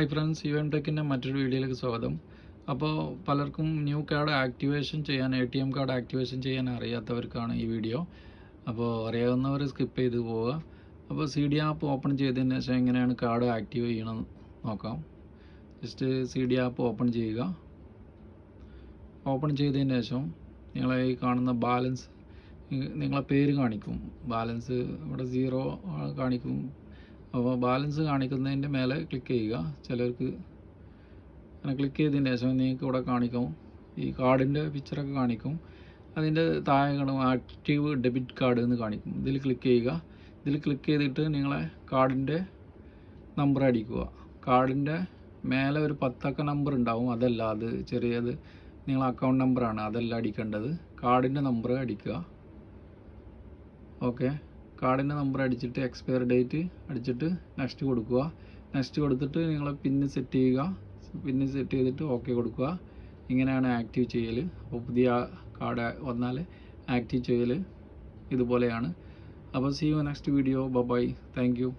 Hi friends U M ടെക്കിന്റെ മറ്റൊരു വീഡിയോയിലേക്ക് സ്വാഗതം. അപ്പോൾ പലർക്കും ന്യൂ കാർഡ് ആക്ടിവേഷൻ ചെയ്യാൻ A T M card activation ചെയ്യാൻ അറിയാത്തവർക്കാണ് ഈ വീഡിയോ. അപ്പോൾ അറിയാവുന്നവർ സ്കിപ്പ് ചെയ്ത് പോവുക. അപ്പോൾ സി ഡി ആപ്പ് ഓപ്പൺ ചെയ്തതിന് ശേഷം എങ്ങനെയാണ് കാർഡ് ആക്റ്റീവ് ചെയ്യണം നോക്കാം. Just C D app open ചെയ്യുക. ഓപ്പൺ ചെയ്തതിന് ശേഷം നിങ്ങളെ ഈ കാണുന്ന ബാലൻസ് നിങ്ങളെ പേര് കാണിക്കും. ബാലൻസ് ഇവിടെ സീറോ കാണിക്കും. അപ്പോൾ ബാലൻസ് കാണിക്കുന്നതിന്റെ മേലെ ക്ലിക്ക് ചെയ്യുക. ചിലർക്ക് അങ്ങനെ ക്ലിക്ക് ചെയ്തതിന് ശേഷം നിങ്ങൾക്ക് ഇവിടെ കാണിക്കും. ഈ കാർഡിന്റെ പിക്ചറൊക്കെ കാണിക്കും. അതിന്റെ താഴെ കാണും ആക്റ്റീവ് ഡെബിറ്റ് കാർഡ് എന്ന് കാണിക്കും. ഇതിൽ ക്ലിക്ക് ചെയ്യുക. ഇതിൽ ക്ലിക്ക് ചെയ്തിട്ട് നിങ്ങളെ കാർഡിന്റെ നമ്പർ അടിക്കുക. കാർഡിന്റെ മേലെ ഒരു പത്തക്ക നമ്പർ ഉണ്ടാവും. അതല്ല അത് ചെറിയത് നിങ്ങളെ അക്കൗണ്ട് നമ്പറാണ് അതല്ല അടിക്കേണ്ടത്. കാർഡിന്റെ നമ്പർ അടിക്കുക. ഓക്കെ കാർഡിന്റെ നമ്പർ അടിച്ചിട്ട് എക്സ്പയർ ഡേറ്റ് അടിച്ചിട്ട് നെക്സ്റ്റ് കൊടുക്കുക. നെക്സ്റ്റ് കൊടുത്തിട്ട് നിങ്ങൾ പിന്ന് സെറ്റ് ചെയ്യുക. പിന്ന് സെറ്റ് ചെയ്തിട്ട് ഓക്കെ കൊടുക്കുക. ഇങ്ങനെയാണ് ആക്റ്റീവ് ചെയ്യൽ. അപ്പോൾ പുതിയ കാർഡ് വന്നാൽ ആക്റ്റീവ് ചെയ്യൽ. ഇതുപോലെയാണ്. അപ്പോൾ see you next video bye thank you